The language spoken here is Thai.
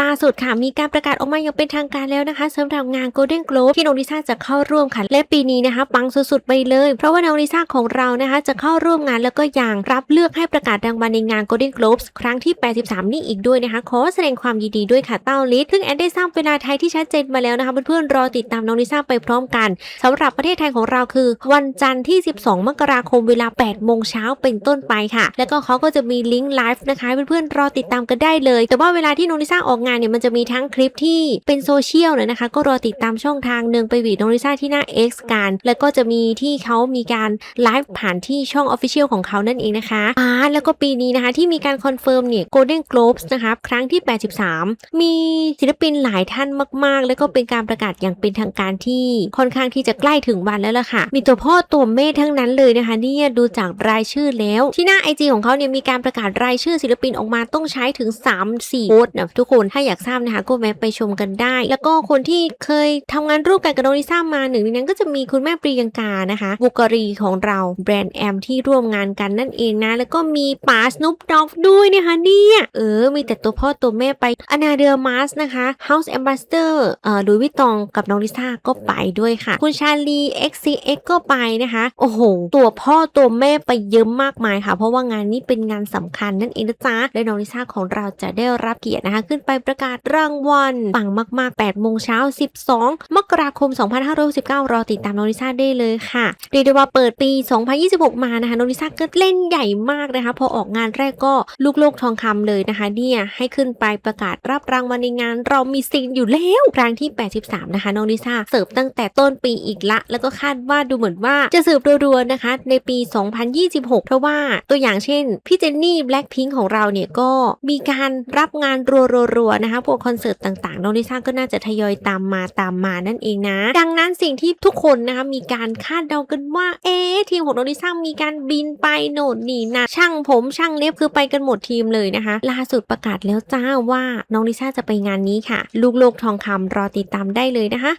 ล่าสุดค่ะมีการประกาศออกมาอย่างเป็นทางการแล้วนะคะสำหรับงาน Golden Globe ที่น้องลิซ่าจะเข้าร่วมค่ะและปีนี้นะคะปังสุดๆไปเลย เพราะว่าน้องลิซ่าของเรานะคะจะเข้าร่วมงานแล้วก็ยังรับเลือกให้ประกาศรางวัลในงาน Golden Globes ครั้งที่ 83 นี่อีกด้วยนะคะขอแสดงความยินดีด้วยค่ะเต้าลิศซึ่งแอนได้ทราบเวลาไทยที่ชัดเจนมาแล้วนะคะเพื่อนๆรอติดตามน้องลิซ่าไปพร้อมกันสำหรับประเทศไทยของเราคือ วันจันทร์ที่ 12 มกราคมเวลา 8 โมงเช้าเป็นต้นไปค่ะ แล้วก็เขาก็จะมีลิงก์ไลฟ์นะคะเพื่อนๆรอติดตามกันได้เลย แต่ว่าเวลาที่น้องลิซ่าออกงานเนี่ยมันจะมีทั้งคลิปที่เป็นโซเชียลเลยนะคะ ก็รอติดตามช่องทางหนึ่งไปวีดน้องลิซ่าที่หน้า X กัน แล้วก็จะมีที่เขามีการไลฟ์ผ่านที่ช่อง Official ของเขานั่นเองนะคะอ่าแล้วก็ปีนี้นะคะที่มีการคอนเฟิร์มเนี่ย Golden Globes นะคะครั้งที่ 83 มีศิลปินหลายท่านมาก ๆ แล้วก็เป็นการประกาศอย่างเป็นทางการที่ค่อนข้างที่จะใกล้ถึงวันแล้วล่ะค่ะ มีตัวพ่อตัวแม่ทั้งนั้นเลยนะคะเนี่ยดูจากรายชื่อแล้ว ที่หน้า IG ของเขาเนี่ยมีการประกาศรายชื่อศิลปินออกมาต้องใช้ถึง 3-4โพสต์นะทุกคนถ้าอยากทราบนะคะก็แวะไปชมกันได้ แล้วก็คนที่เคยทำงานร่วมกันกับน้องลิซ่ามาหนึ่งในนั้นก็จะมีคุณแม่ปรียังกานะคะบุกรีของเราแบรนด์แอมที่ร่วมงานกันนั่นเองนะ แล้วก็มีป๋าสนุปด็อกด้วยนะคะเนี่ยเออ มีแต่ตัวพ่อตัวแม่ไปอนาเดอร์มาสนะคะ House Ambassador เอ่อลุยวิตองกับน้องลิซ่าก็ไปด้วยค่ะ คุณชาลี XCX ก็ไปนะคะ โอ้โห ตัวพ่อตัวแม่ไปเยอะมากมายค่ะ เพราะว่างานนี้เป็นงานสำคัญนั่นเองนะจ๊ะและน้องลิซ่าของเราจะได้รับเกียรตินะคะ ขึ้นไปประกาศรางวัลปังมาก ๆ8โมงเช้า 12 มกราคม 2569 รอติดตามน้องลิซ่าได้เลยค่ะเรียกได้ว่าเปิดปี 2026 มานะคะน้องลิซ่าก็เล่นใหญ่มากนะคะ พอออกงานแรกก็ลูกโลกทองคำเลยนะคะ เนี่ยให้ขึ้นไปประกาศรับรางวัลในงาน เรามีซีนอยู่แล้วครั้งที่ 83 นะคะน้องลิซ่าเสิร์ฟตั้งแต่ต้นปีอีกละ แล้วก็คาดว่าดูเหมือนว่าจะเสิร์ฟรัวๆนะคะ ในปี 2026 เพราะว่าตัวอย่างเช่นพี่เจนนี่แบล็คพิงของเราเนี่ยก็มีการรับงานรัวๆวนะคะพวกคอนเสิร์ตต่างๆน้องลิซ่าก็น่าจะทยอยตามมาตามมานั่นเองนะ ดังนั้นสิ่งที่ทุกคนนะคะมีการคาดเดากันว่า เอ๊ทีมของน้องลิซ่ามีการบินไปโน่นนี่นะช่างผมช่างเล็บคือไปกันหมดทีมเลยนะคะล่าสุดประกาศแล้วจ้าว่าน้องลิซ่าจะไปงานนี้ค่ะ ลูกโลกทองคำรอติดตามได้เลยนะคะ